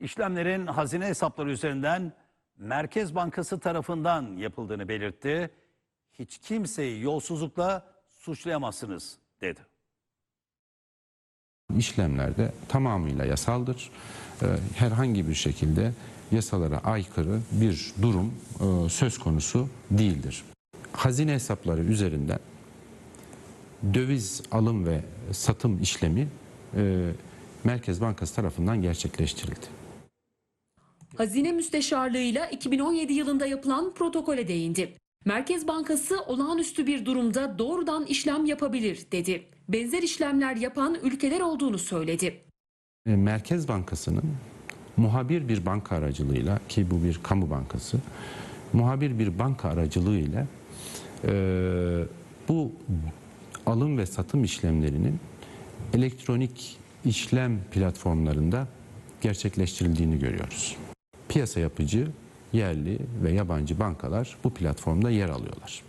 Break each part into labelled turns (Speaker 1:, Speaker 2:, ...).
Speaker 1: İşlemlerin hazine hesapları üzerinden Merkez Bankası tarafından yapıldığını belirtti. Hiç kimseyi yolsuzlukla suçlayamazsınız dedi.
Speaker 2: işlemlerde tamamıyla yasaldır. Ee, Herhangi bir şekilde yasalara aykırı bir durum e, söz konusu değildir. Hazine hesapları üzerinden döviz alım ve satım işlemi e, Merkez Bankası tarafından gerçekleştirildi.
Speaker 3: Hazine Müsteşarlığı'yla 2017 yılında yapılan protokole değindi. Merkez Bankası olağanüstü bir durumda doğrudan işlem yapabilir dedi. Benzer işlemler yapan ülkeler olduğunu söyledi.
Speaker 2: E, Merkez Bankası'nın muhabir bir banka aracılığıyla ki bu bir kamu bankası, muhabir bir banka aracılığıyla e, bu alım ve satım işlemlerinin elektronik işlem platformlarında gerçekleştirildiğini görüyoruz. Piyasa yapıcı yerli ve yabancı bankalar bu platformda yer alıyorlar.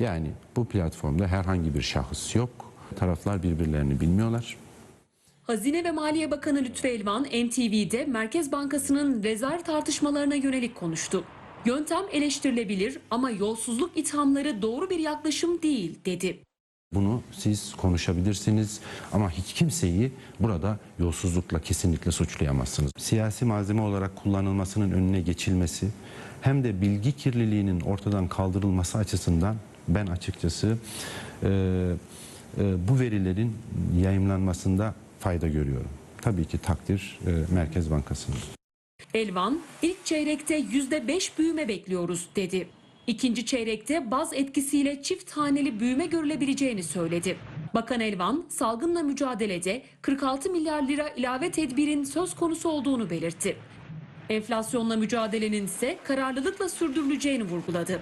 Speaker 2: Yani bu platformda herhangi bir şahıs yok. Taraflar birbirlerini bilmiyorlar.
Speaker 3: Hazine ve Maliye Bakanı Lütfü Elvan NTV'de Merkez Bankası'nın rezerv tartışmalarına yönelik konuştu. Yöntem eleştirilebilir ama yolsuzluk ithamları doğru bir yaklaşım değil dedi.
Speaker 2: Bunu siz konuşabilirsiniz ama hiç kimseyi burada yolsuzlukla kesinlikle suçlayamazsınız. Siyasi malzeme olarak kullanılmasının önüne geçilmesi hem de bilgi kirliliğinin ortadan kaldırılması açısından ben açıkçası e, e, bu verilerin yayımlanmasında fayda görüyorum. Tabii ki takdir e, Merkez Bankası'nın.
Speaker 3: Elvan ilk çeyrekte %5 büyüme bekliyoruz dedi. İkinci çeyrekte baz etkisiyle çift haneli büyüme görülebileceğini söyledi. Bakan Elvan salgınla mücadelede 46 milyar lira ilave tedbirin söz konusu olduğunu belirtti. Enflasyonla mücadelenin ise kararlılıkla sürdürüleceğini vurguladı.